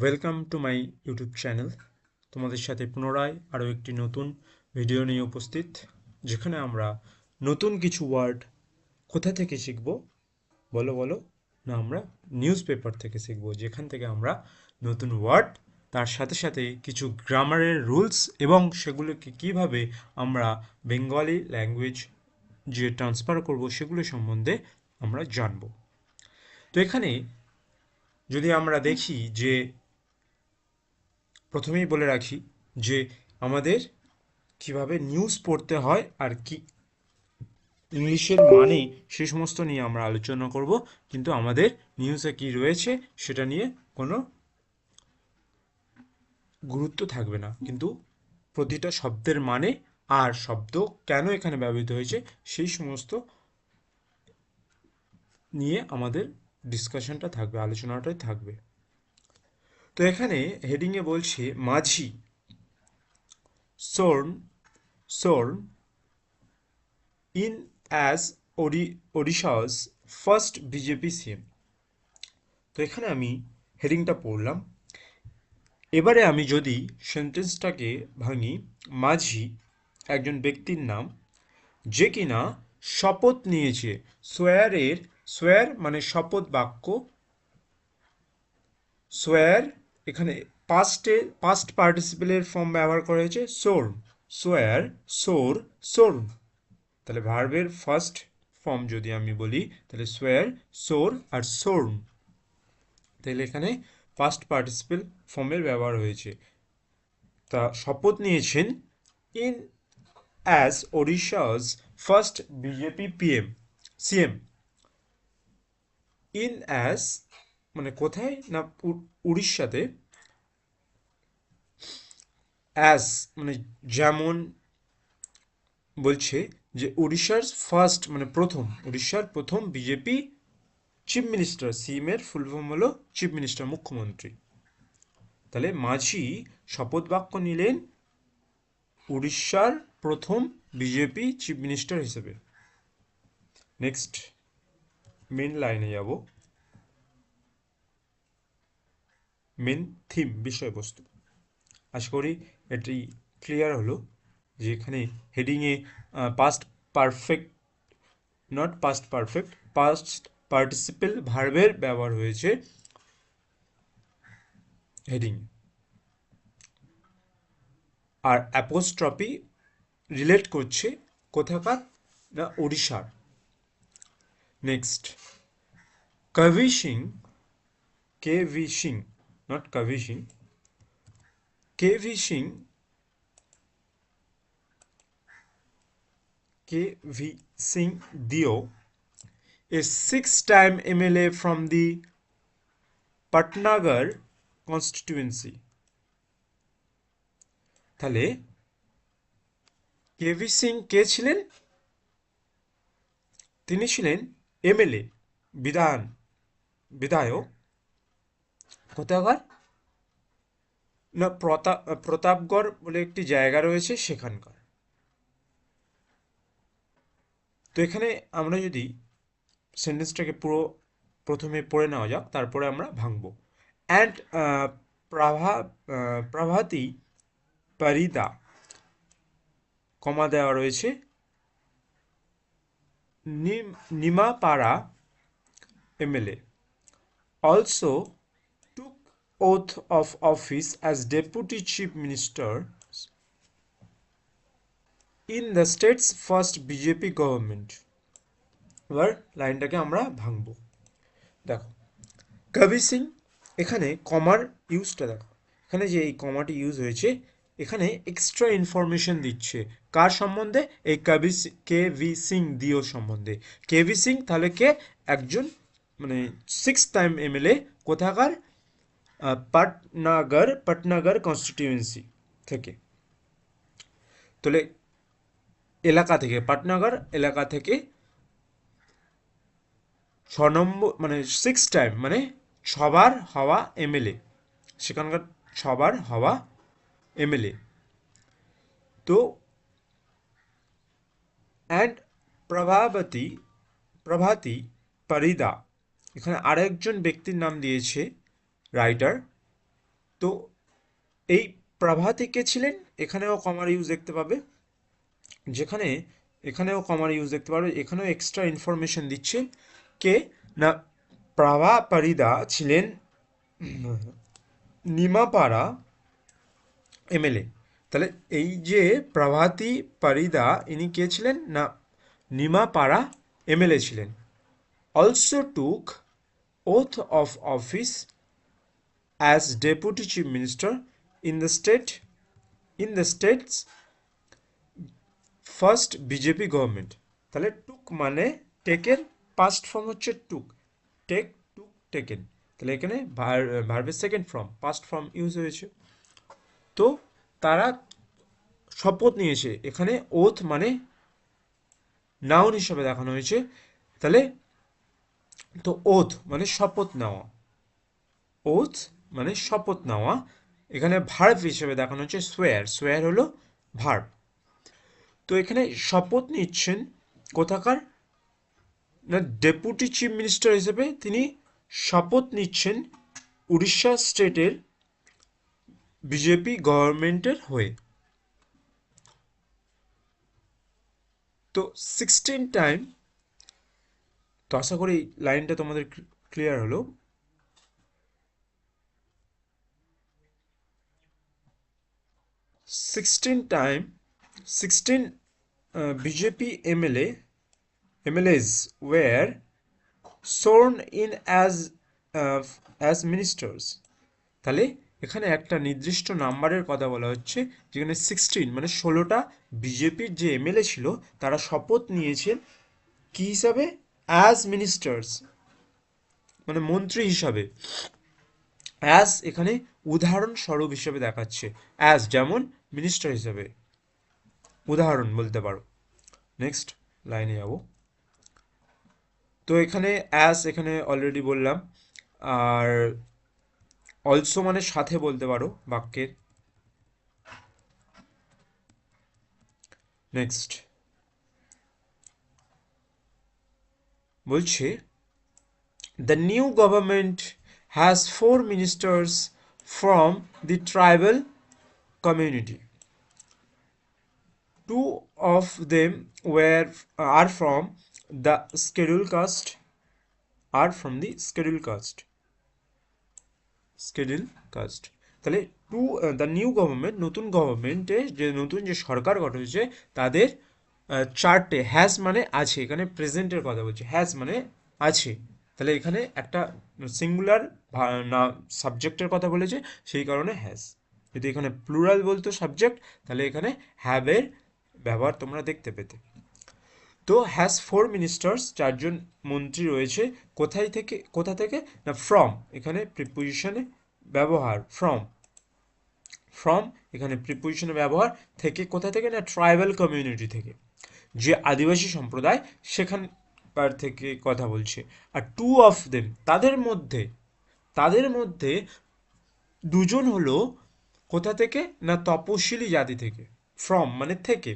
Welcome to my YouTube channel তোমাদের সাথে পুনরায় আরও একটি নতুন ভিডিও নিয়ে উপস্থিত, যেখানে আমরা নতুন কিছু ওয়ার্ড কোথা থেকে শিখব? বলো বলো। না, আমরা নিউজ পেপার থেকে শিখব, যেখান থেকে আমরা নতুন ওয়ার্ড তার সাথে সাথে কিছু গ্রামারের রুলস এবং সেগুলোকে কীভাবে আমরা বেঙ্গলি ল্যাঙ্গুয়েজ যে ট্রান্সফার করব সেগুলো সম্বন্ধে আমরা জানব। তো এখানে যদি আমরা দেখি যে প্রথমেই বলে রাখি যে আমাদের কীভাবে নিউজ পড়তে হয় আর কি। ইংলিশের মানে সে সমস্ত নিয়ে আমরা আলোচনা করব, কিন্তু আমাদের নিউজে কি রয়েছে সেটা নিয়ে কোনো গুরুত্ব থাকবে না। কিন্তু প্রতিটা শব্দের মানে আর শব্দ কেন এখানে ব্যবহৃত হয়েছে সেই সমস্ত নিয়ে আমাদের ডিসকাশনটা থাকবে, আলোচনাটাই থাকবে। তো এখানে হেডিংয়ে বলছে Majhi. Sworn sworn in as ওডি ওডিশাস ফার্স্ট বিজেপি সিএম তো এখানে আমি হেডিংটা পড়লাম। এবারে আমি যদি সেন্টেন্সটাকে ভাঙি, মাঝি, একজন ব্যক্তির নাম, যে কিনা শপথ নিয়েছে সোয়ারের সোয়ার মানে শপথ বাক্য সোয়ার এখানে পাস্টে পাস্ট পার্টিসিপেলের ফর্ম ব্যবহার করা হয়েছে সোর সোয়ার সোর সোর তাহলে ভার্বের ফার্স্ট ফর্ম যদি আমি বলি, তাহলে সোয়ার সোর আর সোর তাহলে এখানে ফার্স্ট পার্টিসিপেল ফর্মের ব্যবহার হয়েছে। তা শপথ নিয়েছেন in as Odisha's first BJP PM CM in as মানে কোথায় না উড়িষ্যাতে অ্যাজ মানে যেমন বলছে যে উড়িষ্যার ফার্স্ট মানে প্রথম, উড়িষ্যার প্রথম বিজেপি চিফ মিনিস্টার সিএমের ফুল ফর্ম হলো চিফ মিনিস্টার মুখ্যমন্ত্রী। তাহলে মাঝি শপথ বাক্য নিলেন উড়িষ্যার প্রথম বিজেপি চিফ মিনিস্টার হিসেবে। নেক্সট মেন লাইনে যাব। মেন থিম বিষয়বস্তু। আশা করি এটি ক্লিয়ার হলো যে এখানে হেডিংয়ে past perfect not past perfect past participle ভার্বের ব্যবহার হয়েছে হেডিং আর অ্যাপোস্ট্রপি রিলেট করছে কোথাকার? না ওড়িশার। Next Singh K V Singh not Kavi Singh. K.V. Singh K.V. Singh Dio, a six-time MLA from the Patnagar constituency. তাহলে কেভি সিং কে ছিলেন তিনি ছিলেন এমএলএ বিধান বিধায়ক কোথাকার না প্রতাপ প্রতাপগড় বলে একটি জায়গা রয়েছে সেখানকার। তো এখানে আমরা যদি সেন্টেন্সটাকে পুরো প্রথমে পড়ে নেওয়া যাক, তারপরে আমরা ভাঙবো। অ্যান্ড প্রভা প্রভাতী পরিদা কমা দেওয়া রয়েছে। Nimapara MLA also oath of office as Deputy Chief Minister in the state's first BJP government. এবার লাইনটাকে আমরা ভাঙবো। দেখো, কবি সিং, এখানে কমার ইউজটা দেখো। এখানে যে এই কমাটি ইউজ হয়েছে, এখানে এক্সট্রা ইনফরমেশন দিচ্ছে। কার সম্বন্ধে? এই কবি কে ভি সিং দিও সম্বন্ধে। কে ভি সিং, তাহলে কে? একজন মানে সিক্স টাইম এমএলএ কোথাকার? পাটনাগর পাটনাগর কনস্টিটিউয়েন্সি থেকে। তাহলে এলাকা থেকে, পাটনাগর এলাকা থেকে ছ নম্বর মানে সিক্স টাইম মানে ছবার হওয়া এমএলএ সেখানকার ছবার হওয়া এমএলএ তো অ্যান্ড প্রভাবতী, প্রভাতী, পরিদা। এখানে আরেকজন ব্যক্তির নাম দিয়েছে রাইটার তো এই প্রভাতী কে ছিলেন, এখানেও কমার ইউজ দেখতে পাবে। যেখানে, এখানেও কমার ইউজ দেখতে পাবে, এখানেও এক্সট্রা ইনফরমেশন দিচ্ছে কে? না প্রভা পরিদা ছিলেন নিমাপাড়া এমএলএ তাহলে এই যে প্রভাতী পরিদা ইনি কে ছিলেন? না, নিমাপাড়া এমএলএ ছিলেন। Also took oath of office as deputy chief minister in the state in the state's first BJP government তাহলে টুক মানে টেকেন পাস্ট ফর্ম হচ্ছে টুক টেক টুক টেকেন তাহলে এখানে ভার্বের second form past form use হয়েছে। তো তারা শপথ নিয়েছে, এখানে ওথ মানে নাউন হিসাবে দেখানো হয়েছে। তাহলে, তো ওথ মানে শপথ নেওয়া। ওথ মানে শপথ নেওয়া। এখানে ভার্ব হিসেবে দেখানো হচ্ছে সোয়ার সোয়ার হলো ভার্ভ তো এখানে শপথ নিচ্ছেন কোথাকার? না ডেপুটি চিফ মিনিস্টার হিসেবে তিনি শপথ নিচ্ছেন উড়িষ্যা স্টেটের বিজেপি গভর্নমেন্টের হয়ে। তো সিক্সটিন টাইম তো আশা করি লাইনটা তোমাদের ক্লিয়ার হলো। Sixteen time sixteen BJP MLA MLAs were sworn in as as ministers তাহলে এখানে একটা নির্দিষ্ট নাম্বারের কথা বলা হচ্ছে, যেখানে সিক্সটিন মানে ষোলোটা বিজেপির যে এমএলএ ছিল, তারা শপথ নিয়েছেন কি হিসাবে? অ্যাজ মিনিস্টার্স মানে মন্ত্রী হিসাবে। অ্যাজ এখানে উদাহরণস্বরূপ হিসেবে দেখাচ্ছে। অ্যাজ যেমন মিনিস্টার হিসেবে উদাহরণ বলতে পারো। নেক্সট লাইনে যাব। তো এখানে অ্যাজ এখানে অলরেডি বললাম। আর অলসো মানে সাথে বলতে পারো বাক্যের। নেক্সট বলছে the new government has four ministers from the tribal community. Two of them were, are from the scheduled caste are from the scheduled caste. Scheduled caste. তাহলে to the new government নতুন গভর্নমেন্টে যে নতুন যে সরকার গঠন হয়েছে, তাদের চারটে হ্যাজ মানে আছে, এখানে প্রেজেন্টের কথা বলছে হ্যাজ মানে আছে তাহলে এখানে একটা সিঙ্গুলার না সাবজেক্টের কথা বলেছে, সেই কারণে হ্যাজ যদি এখানে প্লুরাল বলতো সাবজেক্ট তাহলে এখানে হ্যাভের ব্যবহার তোমরা দেখতে পেতে। তো হ্যাজ ফোর মিনিস্টার্স চারজন মন্ত্রী রয়েছে, কোথায় থেকে, কোথা থেকে? না ফ্রম এখানে প্রিপোজিশনে ব্যবহার ফ্রম ফ্রম এখানে প্রিপোজিশনে ব্যবহার থেকে কোথা থেকে? না ট্রাইবাল কমিউনিটি থেকে। যে আদিবাসী সম্প্রদায়, সেখানকার থেকে কথা বলছে। আর টু অফ দেম তাদের মধ্যে তাদের মধ্যে দুজন হলো কোথা থেকে? না তপশিলি জাতি থেকে? ফ্রম মানে থেকে।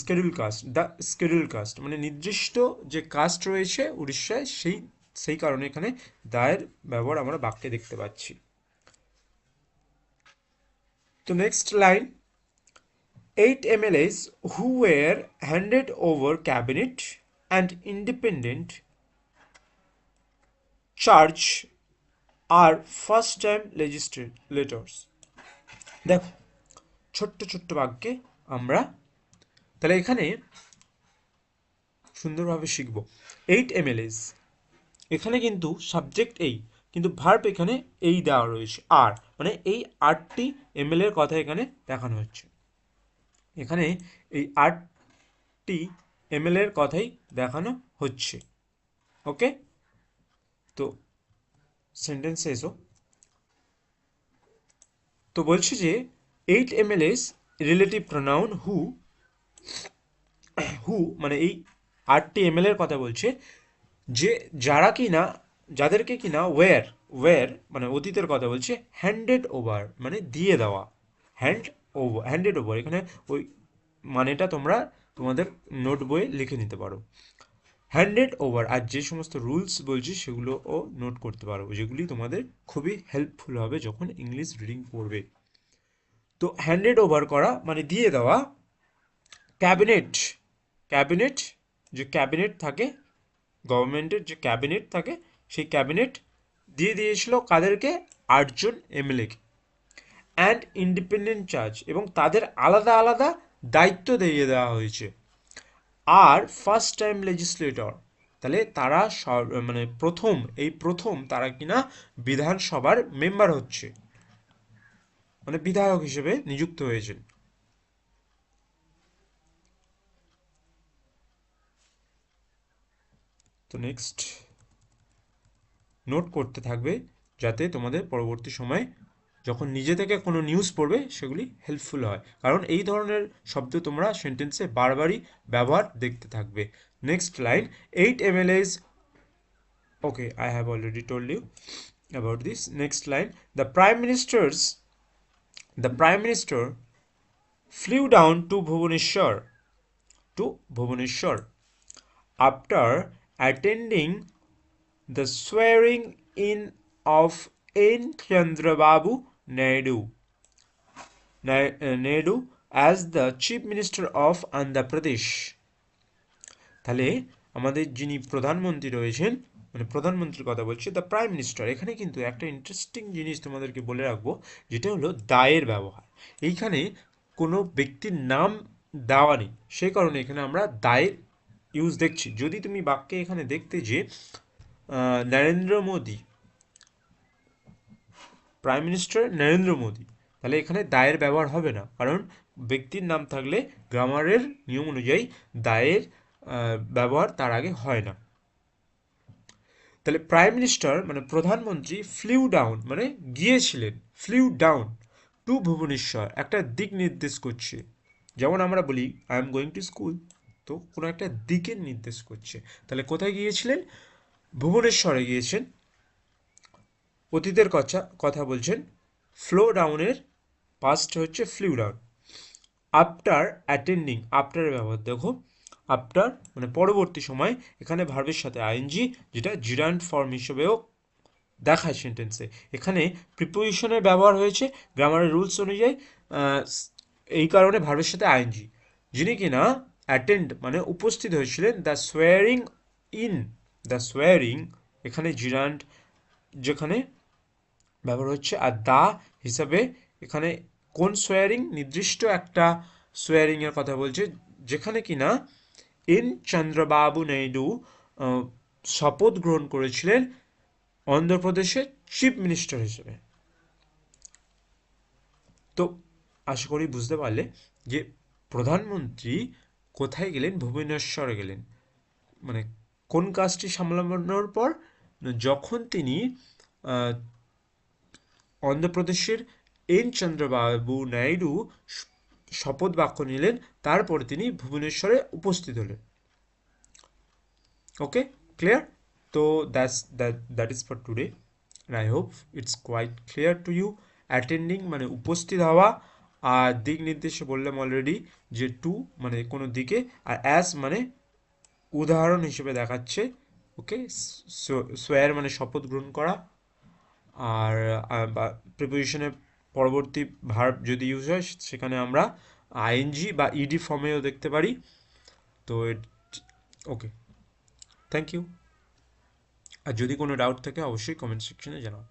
Scheduled caste the scheduled caste মানে নির্দিষ্ট যে কাস্ট রয়েছে উড়িষ্যায়, সেই সেই কারণে এখানে দায়ের ব্যবহার আমরা বাক্যে দেখতে পাচ্ছি। তো next line eight MLAs who handed over cabinet and independent independent আর ফার্স্ট টাইম time legislators দেখো, ছোট্ট ছোট্ট বাক্যে আমরা তাহলে এখানে সুন্দরভাবে শিখব। এইট এমএলএস এখানে কিন্তু সাবজেক্ট এই, কিন্তু ভার্ব এখানে এই দেওয়া রয়েছে আর মানে এই আটটি এমএলএ এর কথা এখানে দেখানো হচ্ছে। এখানে এই আটটি এমএলএ এর কথাই দেখানো হচ্ছে। ওকে তো সেন্টেন্স এসো। তো বলছে যে eight MLAs relative pronoun who who মানে এই আটটি এমএলএ এর কথা বলছে, যে যারা কি না, যাদেরকে কি না ওয়ার ওয়ার মানে অতীতের কথা বলছে হ্যান্ডেড ওভার মানে দিয়ে দেওয়া হ্যান্ড ওভার হ্যান্ডেড ওভার এখানে ওই মানেটা তোমরা তোমাদের নোট বইয়ে লিখে নিতে পারো। হ্যান্ডেড ওভার আর যে সমস্ত রুলস বলছি সেগুলোও নোট করতে পারো যেগুলি তোমাদের খুবই হেল্পফুল হবে যখন ইংলিশ রিডিং পড়বে। তো হ্যান্ডেড ওভার করা মানে দিয়ে দেওয়া ক্যাবিনেট ক্যাবিনেট যে ক্যাবিনেট থাকে গভর্নমেন্টের যে ক্যাবিনেট থাকে, সেই ক্যাবিনেট দিয়ে দিয়েছিল কাদেরকে? আটজন এমএলএকে অ্যান্ড ইন্ডিপেন্ডেন্ট চার্জ এবং তাদের আলাদা আলাদা দায়িত্ব দিয়ে দেওয়া হয়েছে। আর ফার্স্ট টাইম লেজিসলেটর তাহলে তারা মানে প্রথম, এই প্রথম তারা কিনা বিধানসভার মেম্বার হচ্ছে। মানে বিধায়ক হিসেবে নিযুক্ত হয়েছেন। তো নেক্সট নোট করতে থাকবে যাতে তোমাদের পরবর্তী সময়ে যখন নিজে থেকে কোনো নিউজ পড়বে, সেগুলি হেল্পফুল হয়। কারণ এই ধরনের শব্দ তোমরা সেন্টেন্সে বারবারই ব্যবহার দেখতে থাকবে। Next line eight M L As okay I have already told you about this next line the prime minister's the prime minister flew down to Bhubaneswar to Bhubaneswar after attending the swearing in of N Chandrababu Naidu, Nai- uh, Naidu as the Chief Minister of Andhra Pradesh. তাহলে আমাদের যিনি প্রধানমন্ত্রী রয়েছেন মানে প্রধানমন্ত্রীর কথা বলছি the prime minister এখানে কিন্তু একটা ইন্টারেস্টিং জিনিস তোমাদেরকে বলে রাখব যেটা হলো দায়ের ব্যবহার। এইখানে কোনো ব্যক্তির নাম দেওয়া নেই সেই কারণে এখানে আমরা দায়ের ইউজ দেখছি। যদি তুমি বাক্যে এখানে দেখতে যে নরেন্দ্র মোদী প্রাইম মিনিস্টার নরেন্দ্র মোদী তাহলে এখানে দায়ের ব্যবহার হবে না। কারণ ব্যক্তির নাম থাকলে গ্রামারের নিয়ম অনুযায়ী দায়ের ব্যবহার তার আগে হয় না। তাহলে প্রাইম মিনিস্টার মানে প্রধানমন্ত্রী ফ্লিউ ডাউন মানে গিয়েছিলেন ফ্লিউ ডাউন টু ভুবনেশ্বর। একটা দিক নির্দেশ করছে। যেমন আমরা বলি I am going to school তো কোনো একটা দিকের নির্দেশ করছে। তাহলে কোথায় গিয়েছিলেন? ভুবনেশ্বরে গিয়েছেন। অতীতের কথা কথা বলছেন। ফ্লো ডাউনের পাস্ট হচ্ছে ফ্লিউ ডাউন আফটার অ্যাটেন্ডিং আফটারের ব্যবহার, দেখো। আফটার মানে পরবর্তী সময়, এখানে ভার্বের সাথে আইএনজি যেটা জিরান্ড ফর্ম হিসেবেও দেখায় সেন্টেন্সে এখানে প্রিপোজিশনের ব্যবহার হয়েছে গ্রামারের রুলস অনুযায়ী এই কারণে ভার্বের সাথে আইএনজি যিনি কিনা অ্যাটেন্ড মানে উপস্থিত হয়েছিলেন the swearing in the swearing এখানে জিরান্ড যেখানে ব্যবহার হচ্ছে আর দা হিসাবে এখানে কোন সোয়ারিং নির্দিষ্ট একটা সোয়ারিং এর কথা বলছে, যেখানে কিনা এন চন্দ্রবাবু নাইডু শপথ গ্রহণ করেছিলেন অন্ধ্রপ্রদেশের চিফ মিনিস্টার হিসেবে। তো আশা করি বুঝতে পারলে যে প্রধানমন্ত্রী কোথায় গেলেন, ভুবনেশ্বরে গেলেন? মানে কোন কাজটি সামলানোর পর যখন তিনি অন্ধ্রপ্রদেশের এন চন্দ্রবাবু নাইডু শপথ বাক্য নিলেন, তারপর তিনি ভুবনেশ্বরে উপস্থিত হলেন। ওকে ক্লিয়ার তো that's that that is for today I hope it's quite clear to you attending মানে উপস্থিত হওয়া, আর দিক নির্দেশে বললাম অলরেডি যে টু মানে কোনো দিকে, আর অ্যাস মানে উদাহরণ হিসেবে দেখাচ্ছে। ওকে? সোয়ার মানে শপথ গ্রহণ করা। আর প্রিপোজিশনের পরবর্তী ভার্ব যদি ইউজ হয়, সেখানে আমরা আইএনজি বা ইডি ফর্মেও দেখতে পারি। তো ওকে। থ্যাংক ইউ আর যদি কোনো ডাউট থাকে, অবশ্যই কমেন্ট সেকশনে জানাও।